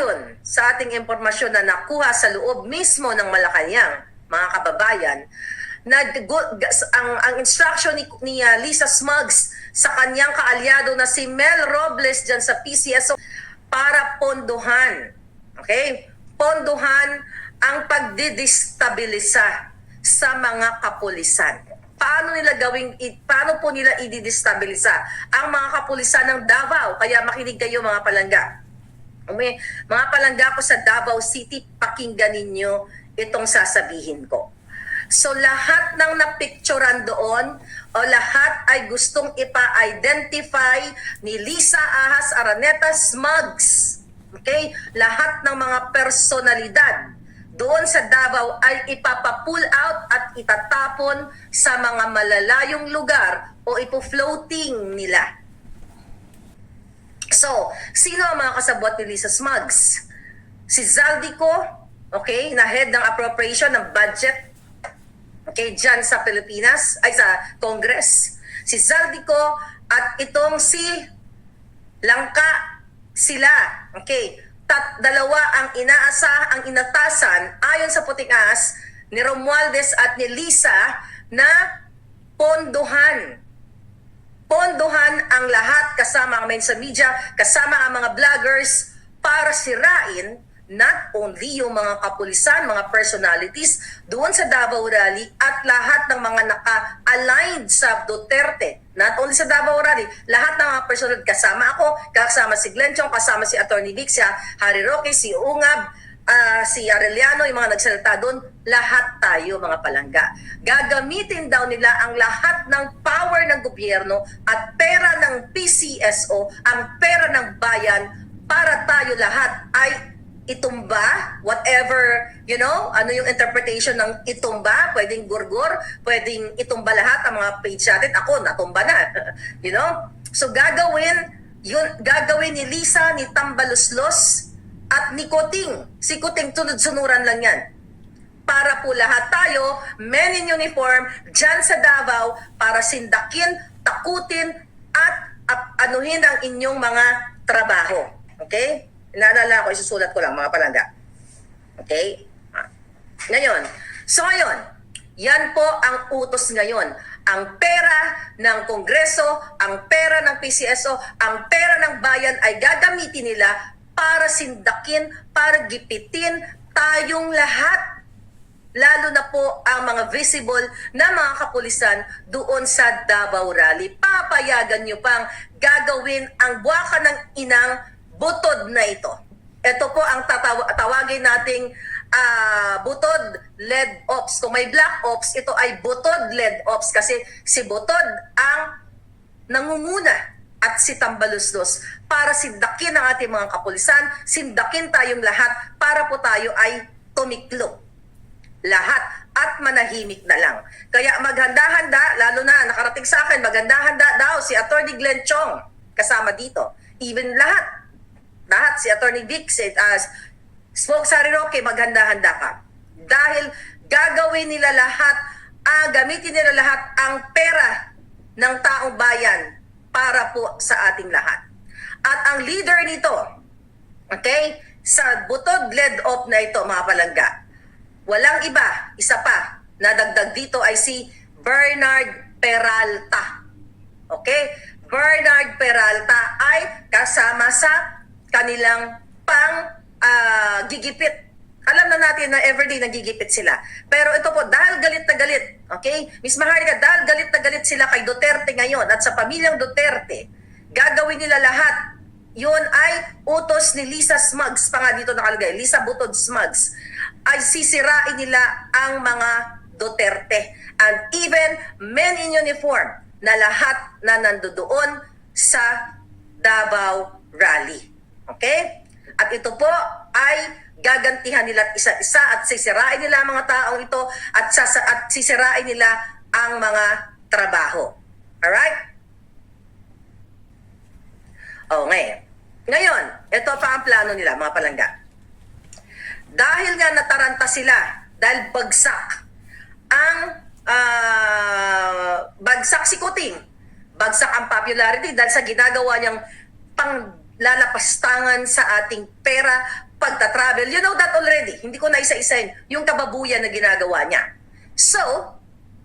ayon sa ating impormasyon na nakuha sa loob mismo ng Malacanang, mga kababayan, na ang, ang instruction ni, ni Lisa Smugs sa kanyang kaalyado na si Mel Robles dyan sa PCSO para pondohan. Okay? Pondohan ang pagdidestabilisa sa mga kapulisan. Paano nila gawing paano po nila ididestabilisa ang mga kapulisan ng Davao? Kaya makinig kayo mga palangga. May, mga palangga ko sa Davao City, pakinggan ninyo itong sasabihin ko. So lahat ng napicturan doon o lahat ay gustong ipa-identify ni Lisa Ahas Araneta Smugs. Okay? Lahat ng mga personalidad doon sa Davao ay ipapa-pull out at itatapon sa mga malalayong lugar o ipo-floating nila. So, sino ang mga kasabot ni Lisa Smugs? Si Zaldico, okay, na head ng appropriation ng budget okay, dyan sa Pilipinas, ay sa Congress. Si Zaldico at itong si Langka, sila, okay, tat dalawa ang inaasa, ang inatasan, ayon sa puting as, ni Romualdez at ni Lisa na pondohan pondohan ang lahat kasama ang sa media, kasama ang mga vloggers para sirain not only yung mga kapulisan, mga personalities doon sa Davao Rally at lahat ng mga naka-aligned sa Duterte. Not only sa Davao Rally, lahat ng mga personality kasama ako, kasama si Glenn Chong, kasama si Attorney si Harry Roque, si Ungab, ah, si Arellano, yung mga nagsalita doon, lahat tayo mga palangga. Gagamitin daw nila ang lahat ng power ng gobyerno at pera ng PCSO, ang pera ng bayan para tayo lahat ay itumba, whatever, you know, ano yung interpretation ng itumba, pwedeng gurgur, pwedeng itumba lahat ang mga page natin. Ako, natumba na, you know? So gagawin, yun, gagawin ni Lisa, ni Tambaluslos, at ni Kuting. Si Kuting, sunod-sunuran lang yan. Para po lahat tayo, men in uniform, dyan sa Davao, para sindakin, takutin, at, at anuhin ang inyong mga trabaho. Okay? Naalala ko, isusulat ko lang, mga palangga. Okay? Ah. Ngayon, so ngayon, yan po ang utos ngayon. Ang pera ng Kongreso, ang pera ng PCSO, ang pera ng bayan ay gagamitin nila para sindakin, para gipitin tayong lahat lalo na po ang mga visible na mga kapulisan doon sa Davao Rally. Papayagan nyo pang gagawin ang buwaka ng inang butod na ito. Ito po ang tataw- tawagin nating ah, butod lead ops. Kung may black ops, ito ay butod lead ops kasi si butod ang nangunguna at si Tambaluslos para sindakin ang ating mga kapulisan, sindakin tayong lahat para po tayo ay tumiklo lahat at manahimik na lang. Kaya maghanda-handa, lalo na nakarating sa akin, maghanda-handa daw si Attorney Glenn Chong kasama dito. Even lahat. Lahat, si Attorney Vic, si uh, Smoke Sari Roque, maghanda-handa ka. Dahil gagawin nila lahat, ah, gamitin nila lahat ang pera ng taong bayan para po sa ating lahat. At ang leader nito, okay, sa butod lead off na ito, mga palangga, Walang iba, isa pa, na dagdag dito ay si Bernard Peralta. Okay? Bernard Peralta ay kasama sa kanilang pang ah, gigipit. Alam na natin na everyday nagigipit sila. Pero ito po, dahil galit na galit, okay? Miss Maharlika, dahil galit na galit sila kay Duterte ngayon at sa pamilyang Duterte, gagawin nila lahat yun ay utos ni Lisa Smugs, pa nga dito nakalagay, Lisa Butod Smugs, ay sisirain nila ang mga Duterte. And even men in uniform na lahat na nandoon sa Davao Rally. Okay? At ito po ay gagantihan nila at isa't isa at sisirain nila ang mga taong ito at, sasa, at sisirain nila ang mga trabaho. Alright? Oh, ngayon. Ngayon, ito pa ang plano nila, mga palangga. Dahil nga nataranta sila, dahil bagsak, ang ah, bagsak si Kuting, bagsak ang popularity dahil sa ginagawa niyang panglalapastangan sa ating pera pagta-travel. You know that already. Hindi ko na isa-isahin yung kababuyan na ginagawa niya. So,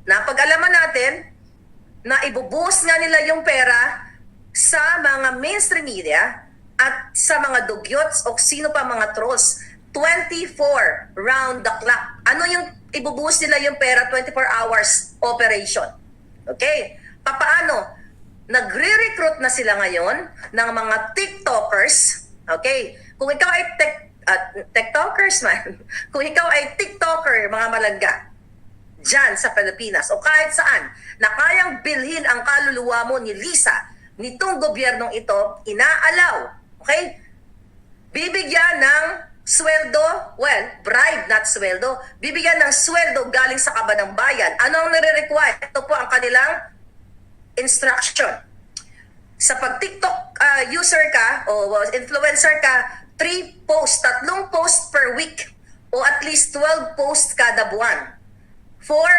napag-alaman natin na ibubuhos nga nila yung pera sa mga mainstream media at sa mga dugyots o sino pa mga trolls. 24 round the clock. Ano yung ibubuhos nila yung pera 24 hours operation? Okay? Papaano? Nagre-recruit na sila ngayon ng mga TikTokers. Okay? Kung ikaw ay tech, at TikTokers man, kung ikaw ay TikToker, mga malangga, dyan sa Pilipinas o kahit saan na kayang bilhin ang kaluluwa mo ni Lisa, nitong gobyernong ito, inaalaw. Okay? Bibigyan ng sweldo, well, bribe, not sweldo, bibigyan ng sweldo galing sa kaban ng bayan. Ano ang nire-require? Ito po ang kanilang instruction. Sa pag TikTok uh, user ka o influencer ka, 3 posts, tatlong posts per week o at least 12 posts kada buwan. For,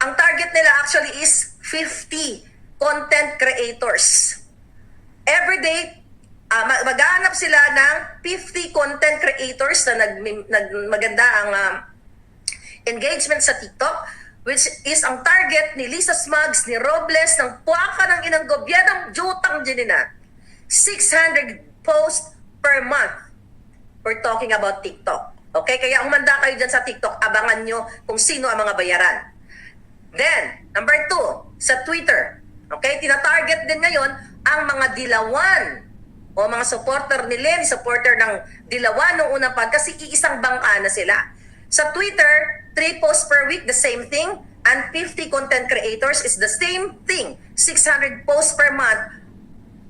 ang target nila actually is 50 content creators. Every day, mag- maghahanap sila ng 50 content creators na nag, nag maganda ang ah, engagement sa TikTok which is ang target ni Lisa Smugs, ni Robles, ng puwaka ng inang gobyernong jutang dinina. 600 posts per month. We're talking about TikTok. Okay? Kaya umanda kayo dyan sa TikTok, abangan nyo kung sino ang mga bayaran. Then, number two, sa Twitter. Okay? Tina-target din ngayon ang mga dilawan o mga supporter ni Len, supporter ng dilawan nung unang pan kasi iisang bangka na sila. Sa Twitter, 3 posts per week, the same thing. And 50 content creators is the same thing. 600 posts per month.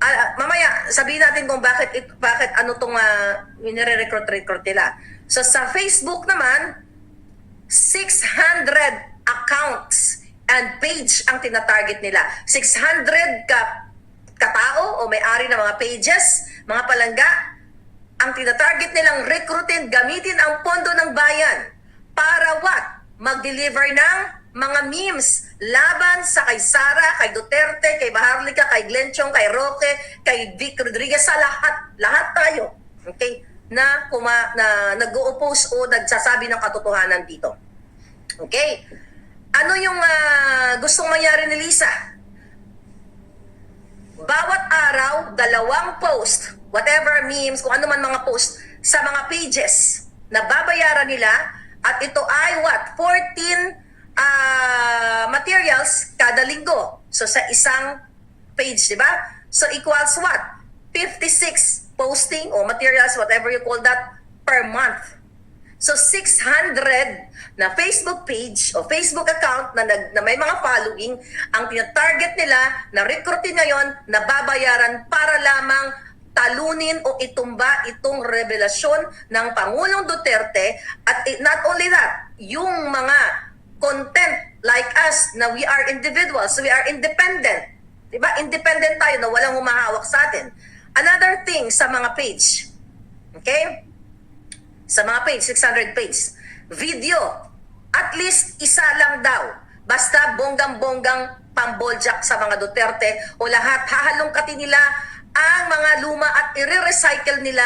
Ah, mamaya, sabihin natin kung bakit, it, bakit ano itong uh, nire-recruit-recruit nila. So sa Facebook naman, 600 accounts and page ang tinatarget nila. 600 ka katao o may-ari ng mga pages, mga palangga, ang tinatarget nilang recruitin, gamitin ang pondo ng bayan para what? Mag-deliver ng mga memes laban sa kay Sara, kay Duterte, kay Maharlika, kay Glenn Chong, kay Roque, kay Vic Rodriguez, sa lahat. Lahat tayo. Okay? Na, kuma, na nag-oppose o nagsasabi ng katotohanan dito. Okay? Ano yung ah, gustong mangyari ni Lisa? Bawat araw, dalawang post, whatever memes, kung ano man mga post, sa mga pages na babayaran nila at ito ay what? 14 ah, materials kada linggo. So sa isang page, di ba? So equals what? 56 posting o materials, whatever you call that, per month. So 600 na Facebook page o Facebook account na, nag, na may mga following, ang tinatarget nila na recruitin ngayon na babayaran para lamang talunin o itumba itong revelasyon ng Pangulong Duterte at not only that, yung mga content like us na we are individuals, we are independent. Diba? Independent tayo na walang humahawak sa atin. Another thing sa mga page. Okay? Sa mga page, 600 page. Video. At least isa lang daw. Basta bonggang-bonggang pamboljak sa mga Duterte o lahat hahalongkatin nila ang mga luma at i-recycle nila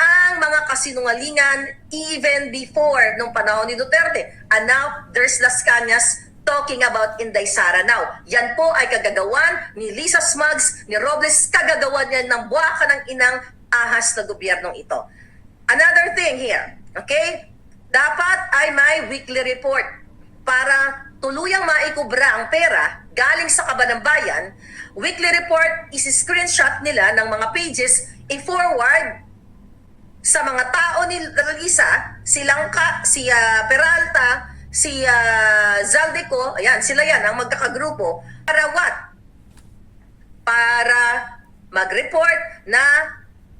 ang mga kasinungalingan even before nung panahon ni Duterte. And now, there's Las Cañas talking about Inday Sara now. Yan po ay kagagawan ni Lisa Smugs, ni Robles, kagagawan yan ng buwaka ng inang ahas na gobyernong ito. Another thing here, okay? Dapat ay may weekly report para tuluyang maikubra ang pera galing sa kaban ng bayan. Weekly report is screenshot nila ng mga pages, i-forward sa mga tao ni Lisa, si Langka, si ah, Peralta, si ah, Zaldeco, ayan, sila yan, ang magkakagrupo. Para what? Para mag-report na,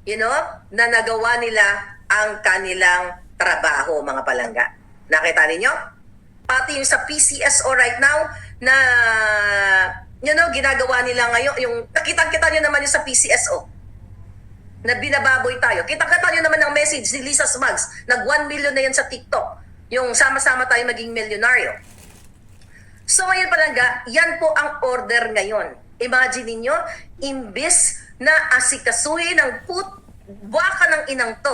you know, na nagawa nila ang kanilang trabaho, mga palangga. Nakita ninyo? Pati yung sa PCSO right now, na, you know, ginagawa nila ngayon, yung, nakita-kita nyo naman yung sa PCSO na binababoy tayo. Kita-kita nyo naman ang message ni Lisa Smugs. Nag 1 million na yan sa TikTok. Yung sama-sama tayo maging milyonaryo. So ngayon palangga, yan po ang order ngayon. Imagine ninyo, imbis na asikasuhin ng put, baka ng inang to,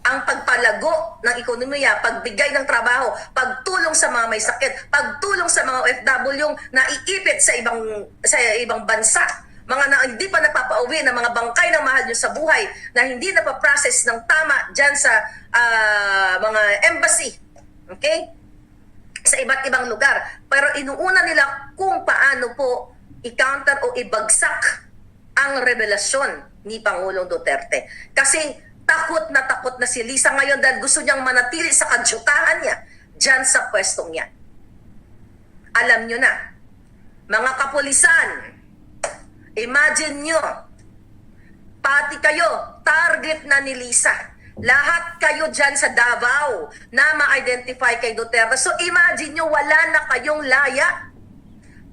ang pagpalago ng ekonomiya, pagbigay ng trabaho, pagtulong sa mga may sakit, pagtulong sa mga OFW na iipit sa ibang sa ibang bansa, mga na hindi pa napapauwi na mga bangkay ng mahal nyo sa buhay na hindi napaprocess ng tama dyan sa ah, mga embassy. Okay? Sa iba't ibang lugar. Pero inuuna nila kung paano po i-counter o ibagsak ang revelasyon ni Pangulong Duterte. Kasi takot na takot na si Lisa ngayon dahil gusto niyang manatili sa kadyutahan niya dyan sa pwestong niya. Alam niyo na, mga kapulisan, imagine nyo, pati kayo, target na ni Lisa. Lahat kayo dyan sa Davao na ma-identify kay Duterte. So imagine nyo, wala na kayong laya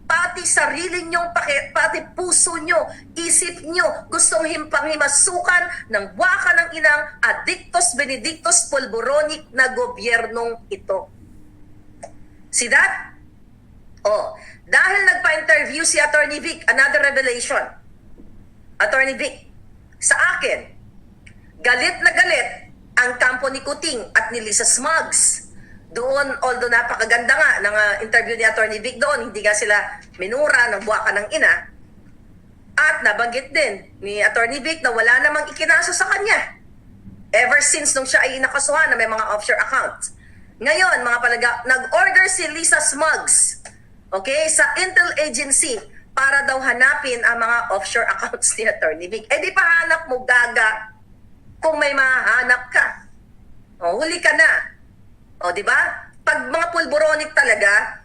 pati sarili nyong pati puso nyo, isip nyo, gustong himpang-himasukan ng waka ng inang Adictos Benedictus Polboronic na gobyernong ito. See that? Oh, dahil nagpa-interview si Attorney Vic, another revelation. Attorney Vic, sa akin, galit na galit ang kampo ni Kuting at ni Lisa Smugs. Doon, although napakaganda nga ng ah, interview ni Attorney Vic doon, hindi nga sila minura ng buwaka ng ina. At nabanggit din ni Attorney Vic na wala namang ikinaso sa kanya. Ever since nung siya ay inakasuhan na may mga offshore account. Ngayon, mga palaga, nag-order si Lisa Smugs okay, sa Intel Agency para daw hanapin ang mga offshore accounts ni Attorney Vic. Eh di pa hanap mo gaga kung may mahanap ka. O, huli ka na. O, di ba? Pag mga pulboronic talaga,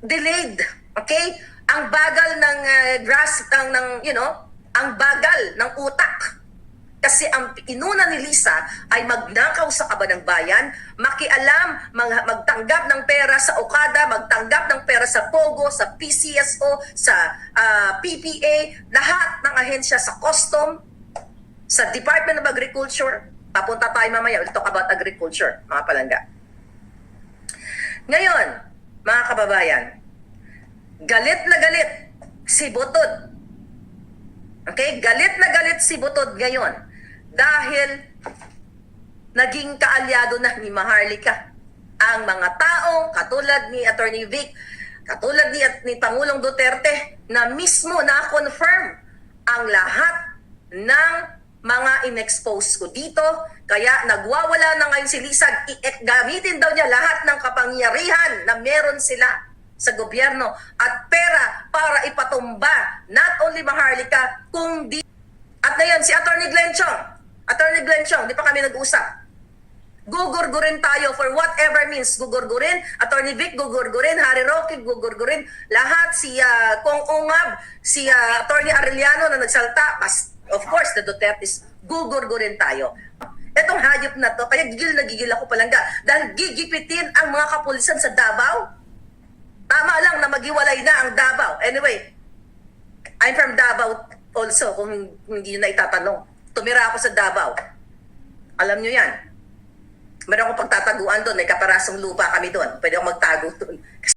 delayed. Okay? Ang bagal ng uh, grasp ng, ng, you know, ang bagal ng utak. Kasi ang inuna ni Lisa ay magnakaw sa kaba ng bayan, makialam, mag- magtanggap ng pera sa Okada, magtanggap ng pera sa Pogo, sa PCSO, sa ah, PPA, lahat ng ahensya sa custom, sa Department of Agriculture. Papunta tayo mamaya, we'll talk about agriculture, mga palangga. Ngayon, mga kababayan, galit na galit si Butod. Okay? Galit na galit si Butod ngayon dahil naging kaalyado na ni Maharlika ang mga taong katulad ni Attorney Vic, katulad ni, ni Pangulong Duterte na mismo na-confirm ang lahat ng mga in-expose ko dito. Kaya nagwawala na ngayon si Lisag. I- gamitin daw niya lahat ng kapangyarihan na meron sila sa gobyerno at pera para ipatumba not only Maharlika, kung di... At ngayon, si Attorney Glenn Chong. Attorney Glenn Chong, di pa kami nag-usap. Gugurgurin tayo for whatever means. Gugurgurin, Attorney Vic, gugurgurin, Harry Roque, gugurgurin, lahat, si ah, Kong Ungab, si ah, Attorney Arellano na nagsalta, mas, of course, the Duterte's, gugurgurin tayo. Etong hayop na to, kaya gigil na gigil ako palangga, dahil gigipitin ang mga kapulisan sa Davao. Tama lang na magiwalay na ang Davao. Anyway, I'm from Davao also, kung hindi na itatanong. Tumira ako sa Davao. Alam nyo yan. Meron akong pagtataguan doon. May kaparasong lupa kami doon. Pwede akong magtago doon.